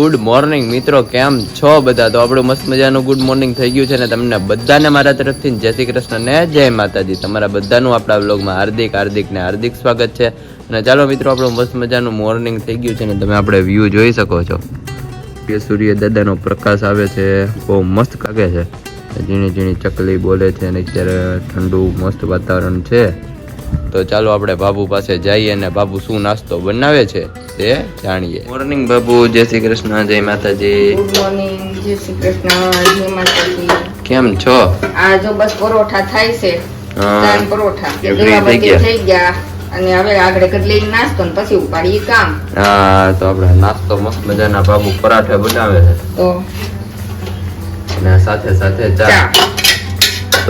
Good morning મિત્રો, કેમ છો બધા? તો આપણું મસ્ત મજાનું ગુડ મોર્નિંગ થઈ ગયું છે ને તમને બધાને મારા તરફથી જય શ્રી કૃષ્ણ ને જય માતાજી. તમારા બધાનું આપણા વ્લોગમાં હાર્દિક હાર્દિક ને હાર્દિક સ્વાગત છે. અને ચાલો મિત્રો, આપણું મસ્ત મજાનું મોર્નિંગ થઈ ગયું છે ને તમે આપણે વ્યૂ જોઈ શકો છો. કે સૂર્ય દાદાનો પ્રકાશ આવે છે, બહુ મસ્ત કાગે છે. ઝીણી ઝીણી ચકલી બોલે છે અને અત્યારે ઠંડુ મસ્ત વાતાવરણ છે. તો ચાલો આપણે બાબુ પાસે જઈએ અને બાબુ શું નાસ્તો બનાવે છે? તે જાણીએ. મોર્નિંગ બાબુ. જય શ્રી કૃષ્ણ જય માતાજી. ગુડ મોર્નિંગ જય શ્રી કૃષ્ણ જય માતાજી. કેમ છો? આ જો બસ પરોઠા થાય છે હા. પરોઠા. થઈ ગયા? થઈ ગયા. અને હવે આગળ કદલી નાસ્તો ને પછી ઉપાડીએ કામ. હા તો આપણે નાસ્તો મસ્ત મજાના બાબુ પરાઠા બનાવે છે. તો અને સાથે સાથે ચા.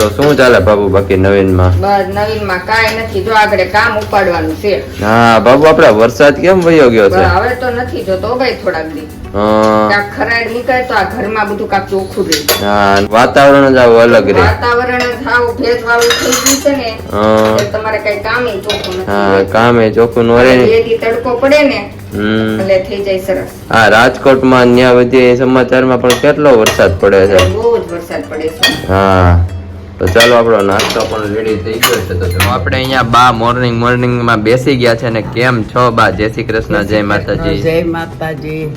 તો શું ચાલે બાબુ બાકી નવીનમાં? બસ નવીન કાંઈ નથી. જો આગળ કામ ઉપાડવાનું છે. હા બાબુ આપણે વરસાદ કેમ વયો ગયો છે? હવે તો નથી જોતો ભાઈ થોડાક દી. કાંક ખરાડ નીકળે તો આ ઘરમાં બધું કાંક ચોખ્ખું રહે. હા વાતાવરણ જ આવું અલગ રે વાતાવરણ જ હાવ ભેજ થઈ ગયું છે ને હા, રાજકોટ તમારે કઈ કામ ચોખ્ખું હા કામે ચોખ્ખું નો રે ને. તડકો પડે ને એટલે થઈ જાય સરસ. હા રાજકોટમાં ત્યાં બધી સમાચારમાં પણ કેટલો વરસાદ પડે છે? બહુ જ વરસાદ પડે છે. હા. તો ચાલો આપણો નાસ્તો પણ રેડી થઈ ગયો છે. તો આપણે અહીંયા બા મોર્નિંગ મોર્નિંગમાં બેસી ગયા છે ને કેમ છો બા? જય શ્રી કૃષ્ણ જય માતાજી. જય માતાજી.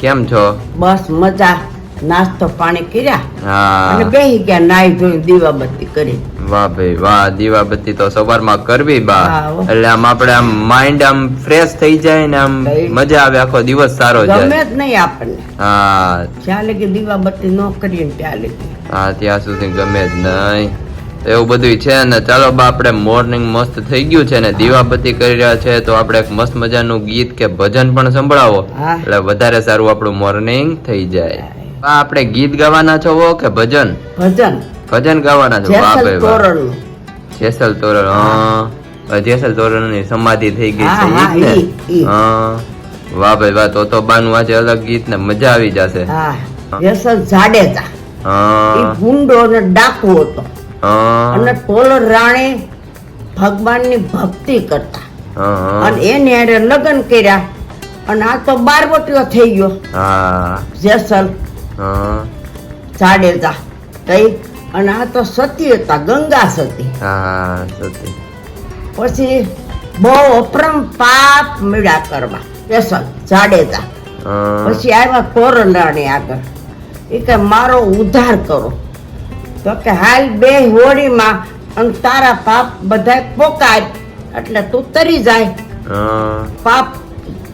કેમ છો? બસ મજા. નાસ્તો પાણી કર્યા અને હા બેસી ગયા નાઈ ધોઈ દીવાબત્તી કરી. વાહ ભાઈ વાહ દીવાબત્તી તો સવારમાં કરવી બા. એટલે આમ આપણે આમ માઇન્ડ આમ ફ્રેશ થઈ જાય ને આમ મજા આવે આખો દિવસ સારો ગમે જ નહીં આપણને. હા. ચાલે કે દીવાબત્તી ન કરીએ લગી. હા ત્યાં સુધી ગમે જ નહીં. તો એવું બધું છે ને ચાલો બા આપણે મોર્નિંગ મસ્ત થઈ ગયું છે ને દીવાબત્તી કરી રહ્યા છે તો આપણે એક મસ્ત મજાનું ગીત કે ભજન પણ સંભળાવો. એટલે વધારે સારું આપણું મોર્નિંગ થઈ જાય. આપણે ગીત ગાવાના છો કે ભજન? ભજન. ભજન ગાવાના છો? વાહ જેસલ ભાઈ વાહ. જેસલ તોરણ હા. જેસલ તોરણની સમાધિ થઈ ગઈ છે ઈ હા, વાહ ભાઈ વાહ તો તો બાનું આજે અલગ ગીત ને મજા આવી જશે. હા. જેસલ જાડેજા. હા. ઈ ગુંડો ને ડાકુ હતો. હા. અને ટોલર રાણી ભગવાનની ભક્તિ કરતા. હા અને એને હારે લગ્ન કર્યા. અને આ તો બારવટીઓ થઈ ગયો. હા. જેસલ હા. જાડેજા. કઈ અને આ તો સતી હતા ગંગા સતી. હા સતી. પછી બહુ અપરમ પાપ મેળા કરવા. પેશન જાડેજા. પછી આવ્યા તોરણરાણી આગળ. એ કે મારો ઉદ્ધાર કરો. તો કે હાલ બે હોળીમાં અને તારા પાપ બધાય પોકાય. એટલે તું તરી જાય. પાપ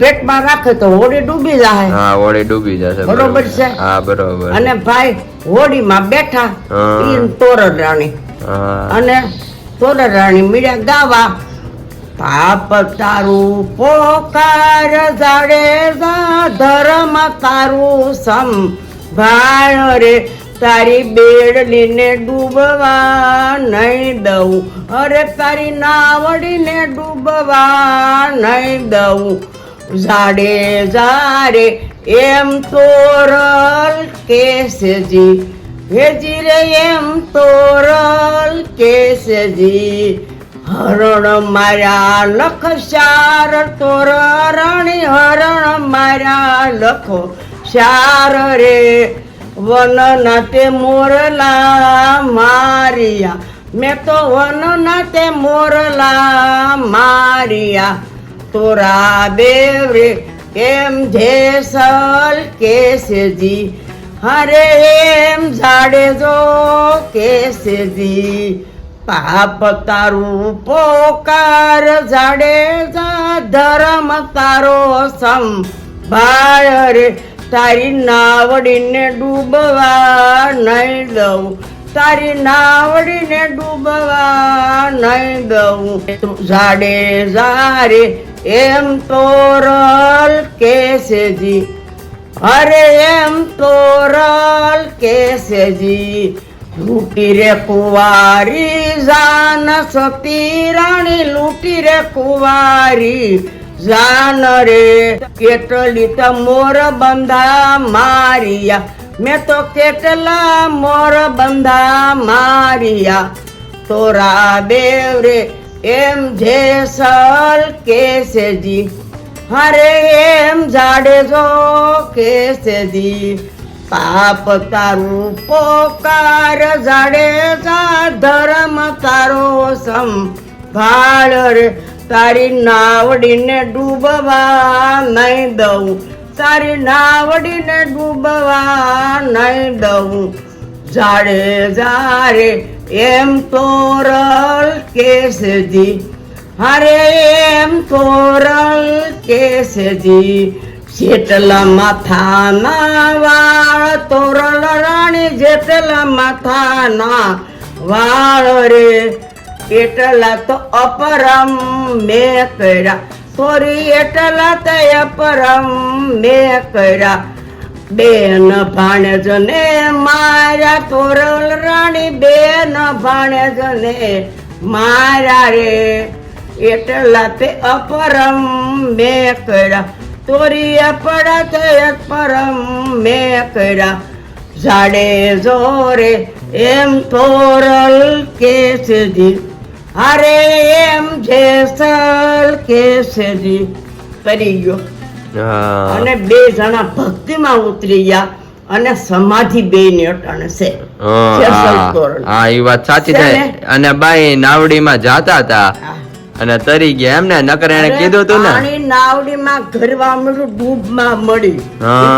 પેટમાં રાખે તો હોડી ડૂબી જાય. હા હોડી ડૂબી જશે બરોબર છે? હા બરોબર. અને ભાઈ હોડીમાં બેઠા ઈન તોરણ રાણી અને તોરણ રાણી મીરા ગાવા પાપ તારું પોકાર જાડે ધર્મ તારું સંભાળ રે. તારી બેડલીને ડૂબવા નહીં દઉં. અરે તારી નાવડીને ડૂબવા નહીં દઉં. જાડે ઝાડે, એમ તોરલ કેસજી હેજી રે એમ તોરલ કેસજી હરણ માર્યા લખ શાર તોર રણી, હરણ માર્યા લખો શાર રે. વન નાતે મોરલા મારિયા. મેં તો વન નાતે મોરલા મારિયા. તોરા દેવ રે એમ જેસલ કેસજી હરે એમ જાડેજો કેસજી પાપ તારું પોકાર જાડેજા ધર્મ તારો સંભાળ રે. તારી નાવડીને ડૂબવા નહીં દઉં. તારી નાવડીને ડૂબવા નહીં દઉં. જાડે જારે એમ તોરલ કેસેજી અરે એમ તોરલ કેસેજી લૂટી રે કુવારી, જાન સતી રાણી, લૂટી રે કુવારી. જાન રે કેટલી તો મોર બંધા મારિયા. મેં તો કેટલા મોર બંધા મારિયા. તોરા દેવ રે એમ જેસલ કેસેજી, હરે એમ જાડેજો કેસેજી. પાપ તારું પોકાર જાડેજા, ધર્મ તારો સંભાળ રે તારી નાવડીને ડૂબવા નહીં દઉં. તારી નાવડીને ડૂબવા નહીં દઉં. જાડે જારે એમ તોરલ કેસજી હરે એમ તોરલ કેસજી જેટલા માથાના વાળ તોરલ રાણી, જેટલા માથાના વાળ રે, એટલા તો અપરમ મેં કર્યા થોરી એટલા તો અપરમ મેં કર્યા. બેન ભાણેજને મારા તોરલ રાણી બેન ભાણેજને મારા રે. એટલા તે અપરમ મેં કર્યા તોરી અપડા તે અપરમ મેં કર્યા જાડે જોરે એમ તોરલ કેસજી અરે એમ જેસલ કેસજી કરી ગયો. અને બે જણા ભક્તિમાં ઉતરી ગયા અને સમાધિ બે ની અટાણે છે હા, ઈ વાત સાચી છે. અને બાઈ નાવડીમાં જાતા હતા. અને તરી ગયા એમ ને નકર એને કીધું તું ને. પાણી નાવડીમાં ઘરવા મળ્યું ડૂબમાં મળી.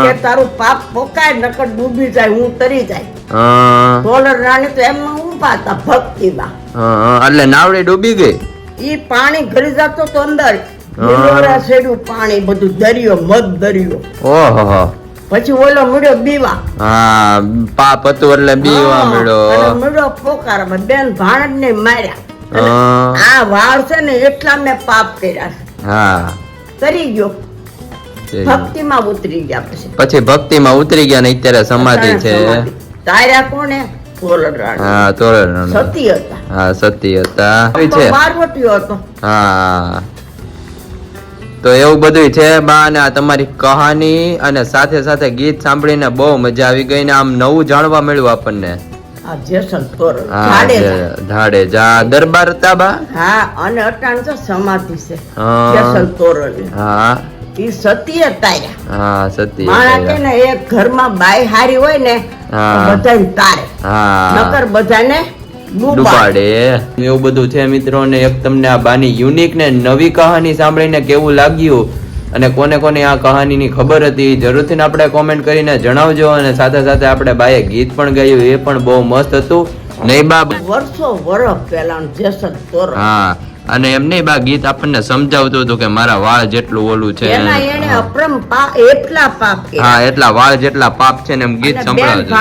કે તારું પાપ પોકાય નકર ડૂબી જાય હું તરી જાય. હા, રાણી તો એમ હતા ભક્તિમાં. એટલે નાવડી ડૂબી ગઈ? ઈ પાણી ઘરી જતો તો અંદર. હા. લીલોરા પાણી બધું દરિયો મધ દરિયો. ઓહો. પછી ઓલો મળ્યો બીવા. હા પાપ હતું એટલે બીવા મળ્યો. મળ્યો પોકારમાં. બેન ભાણજ ને માર્યા આ વાળ છે ને એટલા મેં પાપ કર્યા હા. કરી ગયો. ભક્તિમાં ઉતરી ગયા પછી. પછી ભક્તિમાં ઉતરી ગયા ને અત્યારે સમાધિ છે. તાર્યા કોને હા તોરણ સતી હતા. હા સતી હતા. પાર્વતી હતો. હા. તો એવું બધું છે બા અને આ તમારી કહાની અને સાથે સાથે ગીત સાંભળીને બહુ મજા આવી ગઈ ને આમ નવું જાણવા મળ્યું આપણને. હા જાડેજા. દરબાર હતા બા? હા અને અટાણ તો સમાધિ છે જેસલ તોરણ હા. ઈ સતીએ તાર્યા. હા સતી માણા ને એક ઘરમાં બાઈ હારી હોય ને. બધાને તારે. નકર બધાને ડૂબાડે એવું બધું છે મિત્રો ને એક તમને આ બાની યુનિક ને નવી કહાની સાંભળીને કેવું લાગ્યું? અને કોને કોને આ કહાનીની ખબર હતી? જરૂરથી ને આપણે કોમેન્ટ કરીને જણાવજો અને સાથે સાથે આપણે બાએ ગીત પણ ગાયું એ પણ બહુ મસ્ત હતું. નહીં બાબ વર્ષો વર્ષ પહેલા જેસલ હા. અને એમ નહીં બા ગીત આપણને સમજાવતું હતું કે મારા વાળ જેટલું ઓલું છે એના એને અપરમ પા એટલા પાપ હા એટલા વાળ જેટલા પાપ છે ને એમ ગીત સંભળાવતું.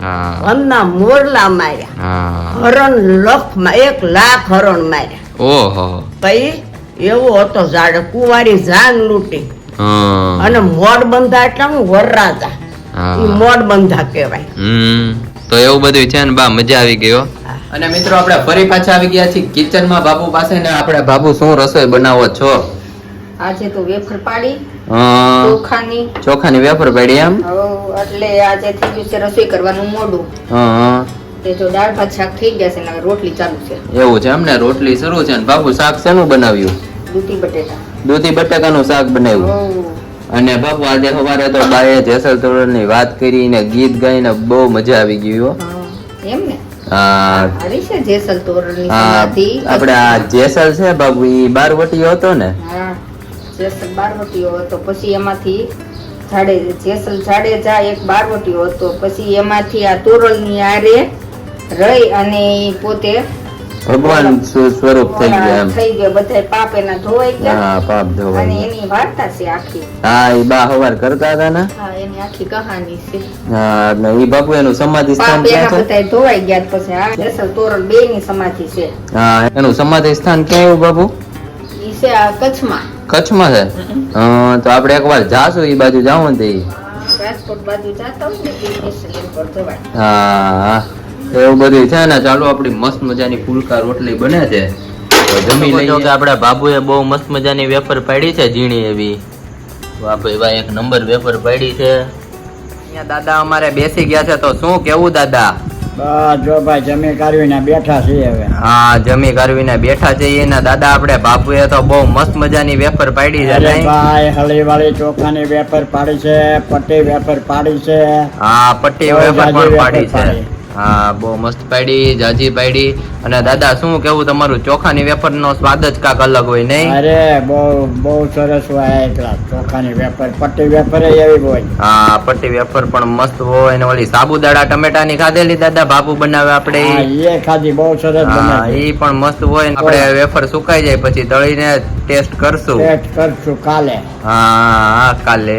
હા. અન્ના મોરલા માર્યા. હા. હરણ લખમાં એક લાખ હરણ માર્યા. ઓહો. પછી એવો હતો ઝાડ કુંવારી જાન લૂંટી. હા. અને મોડ બંધા એટલે હું વરરાજા મોડ બંધા કહેવાય. હમ. તો એવું બધું છે ને બા મજા આવી ગયો અને મિત્રો આપણે ફરી પાછા આવી ગયા છીએ કિચનમાં. બાપુ પાસે ને આપણે બાપુ શું રસોઈ બનાવો છો? આજે તો વેફર પાડી ચોખાની. ચોખાની વેફર પાડી એમ? એટલે આજે થઈ ગયું છે રસોઈ કરવાનું મોડું. હા તે જો દાળ ભાત શાક થઈ ગયા છે ને રોટલી ચાલુ છે. એવું છે એમ ને? રોટલી શરૂ છે ને? બાપુ શાક શેનું બનાવ્યું? દૂધી બટેટા દૂધી બટેકાનું શાક બનાવ્યું? અને બાપુ આજે સવારે તો બાએ જેસલ તોરણની વાત કરી ને ગીત ગાઈને બહુ મજા આવી ગઈ હો એમ ને? આપણે આ જેસલ છે બાપુ ઈ બારવટીયો હતો ને? હા જેસલ બારવટીયો હતો. પછી એમાંથી જાડે જેસલ જાડેજા એક બારવટીયો હતો. પછી એમાંથી આ તોરલની આરે રહી અને પોતે ભગવાન સ્વરૂપ થઈ ગયા એમ. થઈ ગયો બધા પાપ એના ધોવાઈ ગયા. હા પાપ અને એની વાર્તા છે આખી. હા એ બા હવાર કરતા હતા ને? હા એની આખી કહાની છે. હા એટલે એ બાપુ એનું સમાધિ સ્થાન ક્યાં છે? બધા ધોવાઈ ગયા પછી આ જેસલ તોરણ બે ની સમાધિ છે. હા એનું સમાધિ સ્થાન ક્યાં આવ્યું બાપુ? ઈ છે આ કચ્છમાં. કચ્છમાં છે? હા તો આપણે એકવાર જાશું એ બાજુ જાવું ને તે. રાજકોટ બાજુ જાતા હોય ને હા તો એવું બધું છે ને ચાલો આપણી મસ્ત મજાની ફૂલકા રોટલી બને છે. જમી લઈએ. કે આપણા બાબુએ બહુ મસ્ત મજાની વેફર પાડી છે ઝીણી એવી. વાહ ભાઈ વાહ એક નંબર વેફર પાડી છે. અહીંયા દાદા અમારે બેસી ગયા છે તો શું કેવું દાદા? જો ભાઈ જમી કાઢવીને બેઠા છીએ હવે. હા જમી કરવીને બેઠા જઈએ એના દાદા આપણે બાપુએ તો બહુ મસ્ત મજાની વેફર પાડી છે? ભાઈ હળીવાળી ચોખાની વેફર પાડી છે પટ્ટી વેફર પાડી છે. હા પટ્ટી વેફર પણ પાડી છે. હા બહુ મસ્ત પાડી જાજી પાડી. અને દાદા શું કેવું તમારું? ચોખાની નો સ્વાદ જ કાક અલગ હોય નહીં? અરે બહુ બહુ સરસ હોય ચોખાની વેફર પટ્ટી વેફર એવી હોય. હા પટ્ટી વેફર પણ મસ્ત હોય અને ઓલી ટમેટા ટમેટાની ખાધેલી દાદા બાપુ બનાવે આપણે હા એ ખાધી બહુ સરસ હા ઈ પણ મસ્ત હોય ને આપણે વેફર સુકાઈ જાય પછી તળીને ટેસ્ટ કરશું. ટેસ્ટ કરશું કાલે. હા કાલે.